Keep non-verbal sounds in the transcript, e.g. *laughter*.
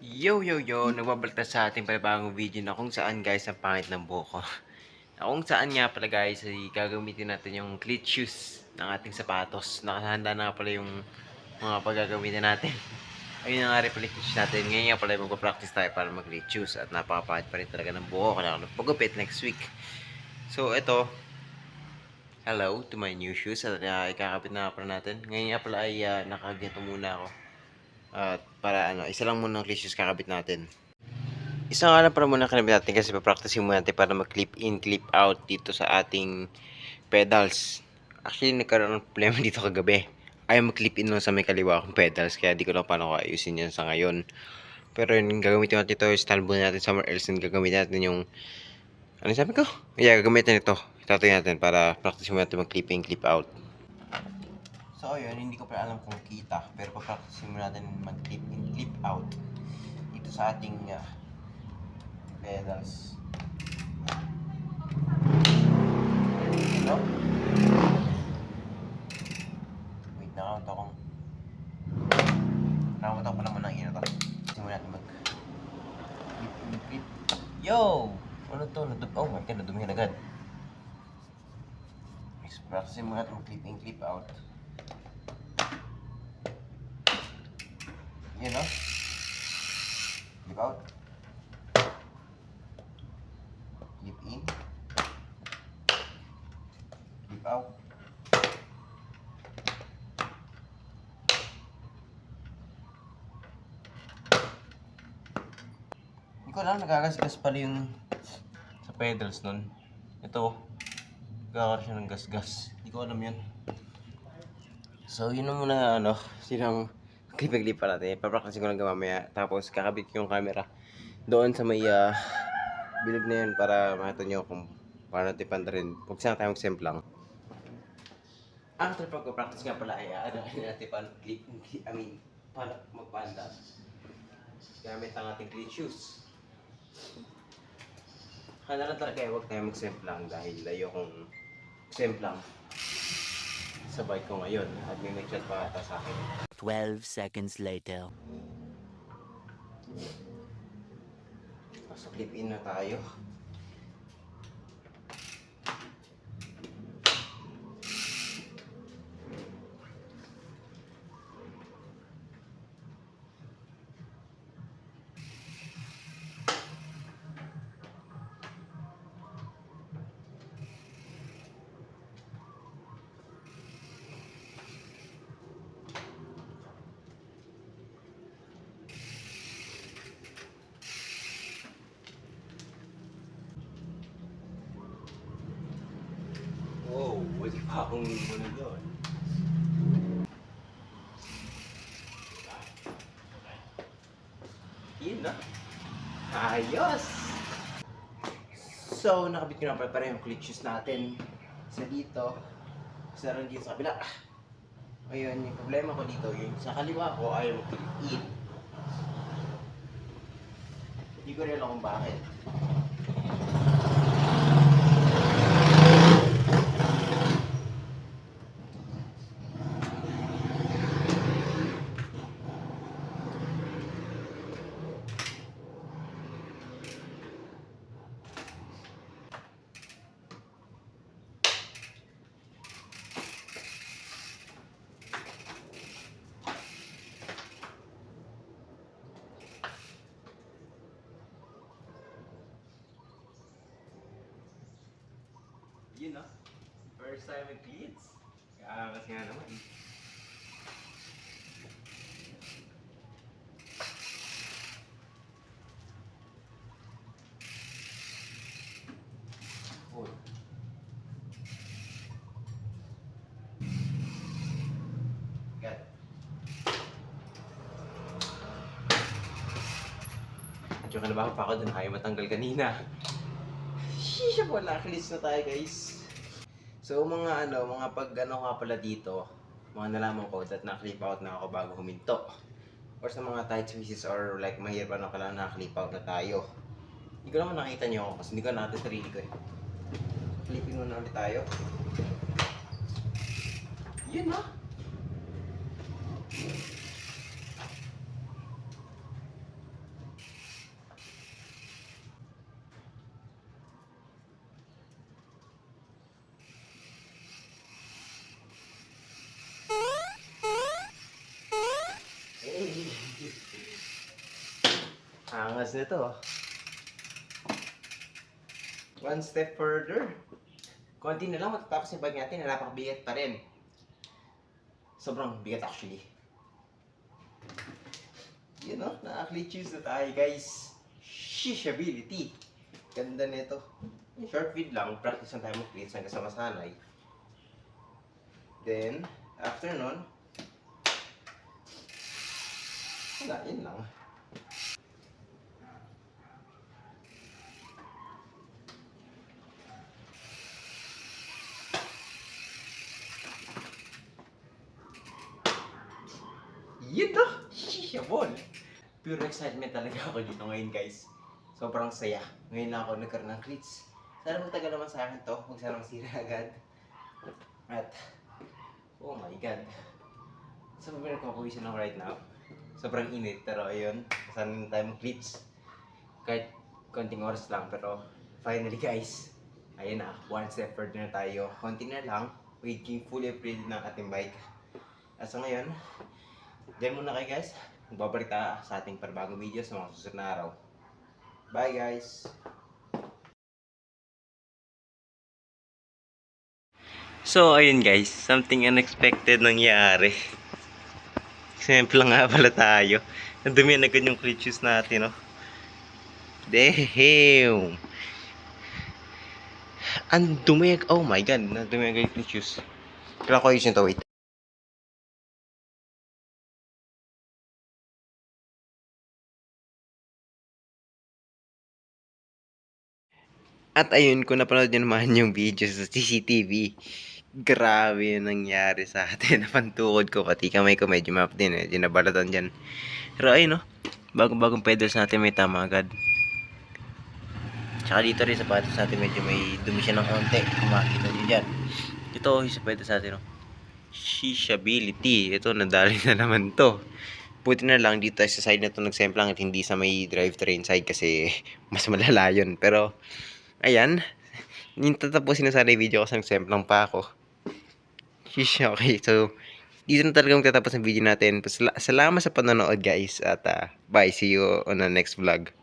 Yo, yo, yo! Nagbabalik na sa ating panibagong video na kung saan guys ang pangit ng buhok ko. *laughs* Na kung saan nga pala guys ay gagamitin natin yung cleat shoes ng ating sapatos. Nakahanda na pala yung mga paggagamitin natin. *laughs* Ayun na nga rin shoes natin. Ngayon nga pala magpa-practice tayo para mag cleat shoes at napakapangit pa rin talaga ng buhok. Kailangan ko pagupit next week. So ito, hello to my new shoes at uh, ikakapit na nga pala natin. Ngayon nga pala ay uh, nakaganto muna ako. At para ano, isa lang muna ang cleat shoes kakabit natin. Isa nga lang para muna kanabit natin kasi papractice muna natin para mag-clip in, clip out dito sa ating pedals. Actually, nagkaroon ng problema *laughs* dito kagabi. Ayaw mag-clip in nun sa may kaliwa kong pedals kaya di ko lang paano ko ayusin yan sa ngayon. Pero yun, gagamitin natin ito, muna natin somewhere else and gagamitin natin yung ano sabi ko? Yeah, gagamitin ito. Itatry natin para practice muna natin mag-clip in, clip out. So ayun, hindi ko pa alam kung kita, pero papractice muna natin mag-clip in, clip out dito sa ating uh, pedals. Hello? Wait, nakakot akong... Nakakot ako pa naman ng ina. Simulan natin mag... Clip in, clip. Yo! Ano to? Nadum oh my god, nadumihan agad. Practice muna natin mag-clip in, clip out. Yun, no? Clip out. Clip in. Clip out. Hindi ko alam, nagagasgas pala yung sa pedals nun. Ito, nagkakaroon siya ng gasgas. Hindi ko alam yun. So, yun na muna ano, sinang clip-clip pa natin. Papractice ko lang mamaya. Tapos, kakabit yung camera doon sa may ah, bilog na yun para makita nyo kung paano natin pandarin. Huwag sana tayo mag-simp lang. After pagpa-practice nga pala ay uh, ano natin paano clip, I mean, paano magpanda. Gamit ang ating clean shoes. Kaya lang talaga eh, huwag tayo mag-simp lang dahil ayokong simp lang sa bike ko ngayon at may nag-chat pa ata sa akin. 12 seconds later. So, clip in na tayo. Akong muna doon. Yun na. Ayos! So, nakabit ko na pala pala yung click shoes natin sa dito. Sa rin dito sa kabila. Ayun, yung problema ko dito, yung sa kaliwa ko ayaw mag-click in. Hindi ko rin alam kung bakit. Yun no? First time with kids. Kaakas nga naman. It. Medyo kanabahan pa ako dun. Ayaw matanggal kanina. Shisha po, nakalis na tayo guys. So mga ano, mga pag ano nga pala dito, mga nalaman ko that na-clip out na ako bago huminto. Or sa mga tight spaces or like mahirap ano ka lang na-clip out na tayo. Hindi ko naman nakita niyo ako kasi hindi ko natin sarili ko eh. Clipping muna ulit tayo. Yun ha. Angas nito. One step further. Konti na lang matatapos yung bag natin na napakabigat pa rin. Sobrang bigat actually. You know, nakakli choose na tayo guys. Shishability. Ganda nito. Short vid lang, practice lang tayo mag-cleats hanggang sa masanay. Then, after nun, wala, yun lang. Yun na! Shishabol! *laughs* Pure excitement talaga ako dito ngayon guys. Sobrang saya. Ngayon lang ako nagkaroon ng cleats. Sana magtagal naman sa akin to. Huwag sana masira agad. At, oh my god. Saan ba pinagpapawisan ako right now? Sobrang init, pero ayun. Sana tayo mag-cleats. Kahit konting oras lang, pero finally guys, ayun na, one step further na tayo. Konti na lang, waiting fully upgraded ng ating bike. At so ngayon, Diyan muna kayo guys. Magbabalik tayo sa ating panibagong video sa mga susunod na araw. Bye guys! So ayun guys, something unexpected nangyari. Simple nga pala tayo. Nadumi na agad yung natin, no? Damn! Ang dumi. Oh my god, nadumi agad yung clutches. Kailangan ko ayusin to, wait. At ayun, kung napanood nyo naman yung video sa CCTV, grabe yung nangyari sa atin. *laughs* Napantukod ko, pati kamay ko medyo map din eh. Dinabalatan dyan. Pero ayun no, bagong-bagong pedals natin may tama agad. Tsaka dito rin sa patos natin medyo may dumi siya ng konti. Kung makikita nyo dyan. Ito yung sa pedals natin no. Shishability. Ito, nadali na naman to. Buti na lang dito sa side na to nagsemplang at hindi sa may drivetrain side kasi *laughs* mas malala yun. Pero, ayan. *laughs* Yung tatapusin na sana yung video kasi nagsemplang pa ako. Shish, okay. So, dito na talagang tatapos ang video natin. Sala- Salamat sa panonood guys. At ah, bye. See you on the next vlog.